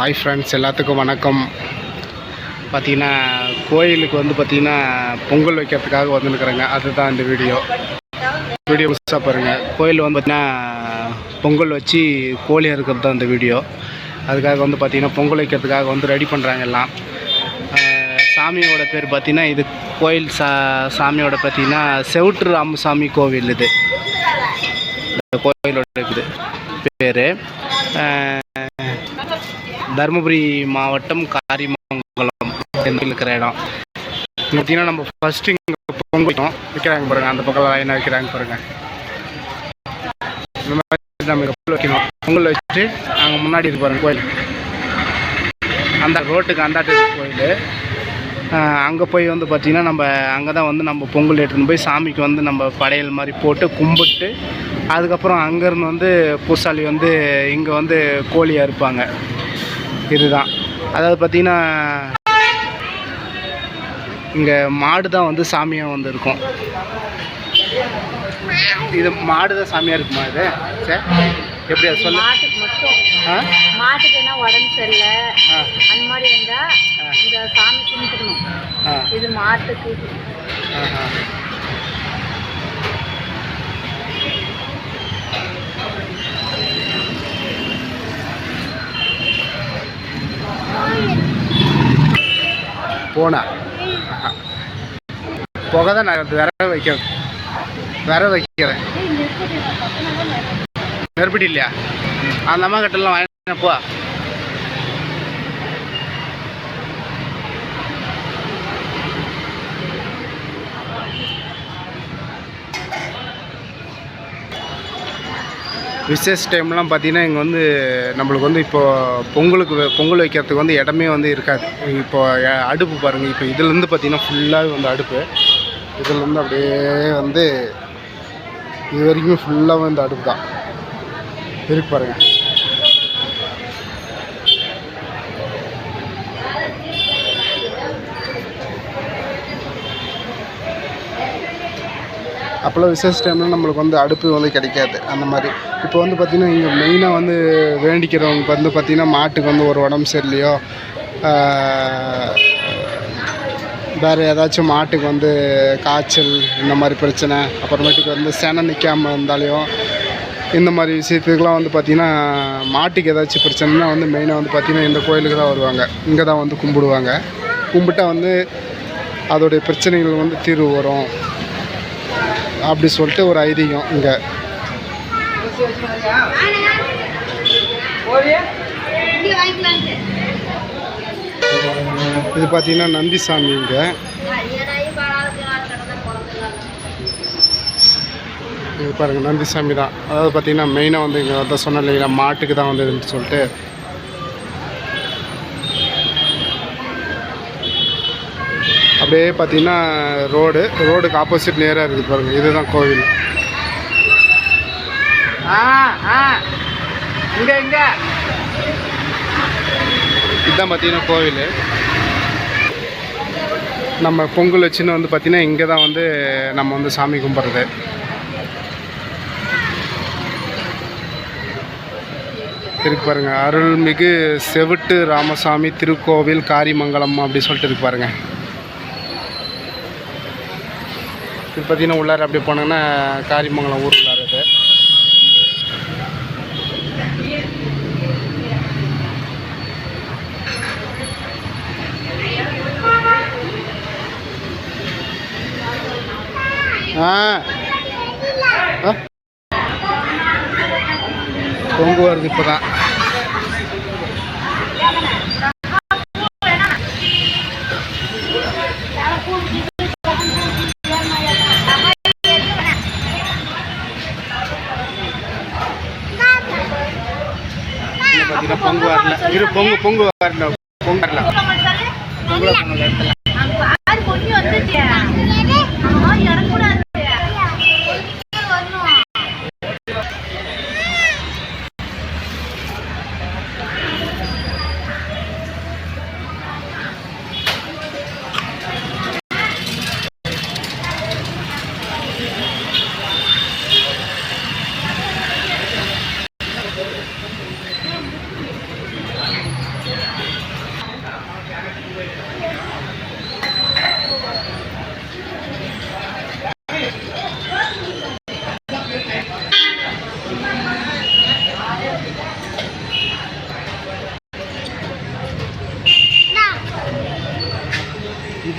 Hi friends எல்லாத்துக்கும் வணக்கம். பார்த்தீங்கன்னா கோயிலுக்கு வந்து பார்த்தீங்கன்னா பொங்கல் வைக்கிறதுக்காக வந்துருக்குறேங்க. அதுதான் இந்த வீடியோ. வீடியோ முழுசாக பாருங்கள் கோயில் வந்து பார்த்தீங்கன்னா பொங்கல் வச்சு கோழி அறுக்கிறது தான் இந்த வீடியோ. அதுக்காக வந்து பார்த்தீங்கன்னா பொங்கல் வைக்கிறதுக்காக வந்து ரெடி பண்ணுறாங்க எல்லாம். சாமியோட பேர் பார்த்தீங்கன்னா இது கோயில் சா சாமியோட பார்த்தீங்கன்னா செவுட்டு ராமசாமி கோவில் இது. இந்த கோயிலோட இது பேர். தருமபுரி மாவட்டம் காரிமங்கலம் இருக்கிற இடம். பார்த்தீங்கன்னா நம்ம ஃபஸ்ட்டு இங்கே பொங்கலும் வைக்கணும் வைக்கிறாங்க பாருங்க. அந்த பக்கம் லைனாக வைக்கிறாங்க பாருங்க. இந்த மாதிரி நம்ம பொங்கல் வைக்கணும். பொங்கல் வச்சுட்டு அங்கே முன்னாடி இருக்கு பாருங்க கோயில். அந்த ரோட்டுக்கு அந்தாட்டு கோயில். அங்கே போய் வந்து பார்த்திங்கன்னா நம்ம அங்கே தான் வந்து நம்ம பொங்கல் எடுத்துன்னு போய் சாமிக்கு வந்து நம்ம படையல் மாதிரி போட்டு கும்பிட்டு அதுக்கப்புறம் அங்கேருந்து வந்து பூசாலி வந்து இங்கே வந்து கோழி அறுப்பாங்க இதுதான். அதாவது பார்த்திங்கன்னா இங்கே மாடு தான் வந்து சாமியாக வந்து இருக்கும் இது மாடு தான் சாமியாக இருக்குமா இது? சரி எப்படி அது சொல்ல. மாட்டுக்கு மட்டும். ஆ? மாட்டுக்கு என்ன உடம்பு சரியில்லை? அந்த மாதிரி இருந்தா இந்த சாமி கும்பிட்டுக்கணும். இது மாட்டுக்கு. போனா. புகை தான் நான் விர வைக்கிறேன் விர வைக்கிறேன். நெருப்பிட்டு இல்லையா? அந்த அம்மா கிட்டலாம் வாங்கினப்போ விசேஷ டைம்லாம் பார்த்தீங்கன்னா இங்கே வந்து நம்மளுக்கு வந்து இப்போ பொங்கலுக்கு பொங்கல் வைக்கிறதுக்கு வந்து இடமே வந்து இருக்காது. இப்போ அடுப்பு பாருங்கள் இப்போ இதுலேருந்து பார்த்தீங்கன்னா ஃபுல்லாகவே வந்து அடுப்பு. இதுலேருந்து அப்படியே வந்து இது வரைக்கும் ஃபுல்லாக வந்து அடுப்பு தான். இருக்கு பாருங்கள் அப்போல்லாம் விசேஷ டைமில் நம்மளுக்கு வந்து அடுப்பு வந்து கிடைக்காது. அந்த மாதிரி. இப்போ வந்து பார்த்திங்கன்னா இங்கே மெயினாக வந்து வேண்டிக்கிறவங்க வந்து பார்த்திங்கன்னா மாட்டுக்கு வந்து ஒரு உடம்பு சரியில்லையோ வேறு ஏதாச்சும் மாட்டுக்கு வந்து காய்ச்சல் இந்த மாதிரி பிரச்சனை அப்புறமேட்டுக்கு வந்து செனை நிற்காமல் இருந்தாலையும் இந்த மாதிரி விஷயத்துக்குலாம் வந்து பார்த்திங்கன்னா மாட்டுக்கு ஏதாச்சும் பிரச்சனைனா வந்து மெயினாக வந்து பார்த்திங்கன்னா இந்த கோயிலுக்கு தான் வருவாங்க. இங்கே தான் வந்து கும்பிடுவாங்க. கும்பிட்டா வந்து அதோடைய பிரச்சனைகள் வந்து தீர்வு வரும். அப்படி சொல்லிட்டு ஒரு ஐதீகம் இங்கே. இது பார்த்தீங்கன்னா நந்திசாமி இங்கே. இது பாருங்கள் நந்திசாமி தான். அதாவது பார்த்தீங்கன்னா மெயினாக வந்து இங்கே வந்து சொன்ன இல்லைங்களா மாட்டுக்கு தான் வந்து சொல்லிட்டு. அப்படியே பார்த்தீங்கன்னா ரோடு ரோடுக்கு ஆப்போசிட் நேராக இருக்குது பாருங்கள் இதுதான் கோவில். இதுதான் பார்த்தீங்கன்னா கோவில். நம்ம பொங்கல் வச்சுன்னு வந்து பார்த்தீங்கன்னா இங்கே தான் வந்து நம்ம வந்து சாமி கும்பிட்றது. இருக்கு பாருங்க. அருள்மிகு செவிட்டு ராமசாமி திருக்கோவில் காரிமங்கலம் அப்படி சொல்லிட்டு இருக்கு பாருங்க. இது பார்த்தீங்கன்னா உள்ளார அப்படி போனாங்கன்னா காரிமங்கலம் ஊர் உள்ளார இது ஆ. வருது இப்போ தான் வரல இரு பொங்கு பொங்கு வரல பொங்கு வரல பொங்கல பொங்கல்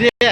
இது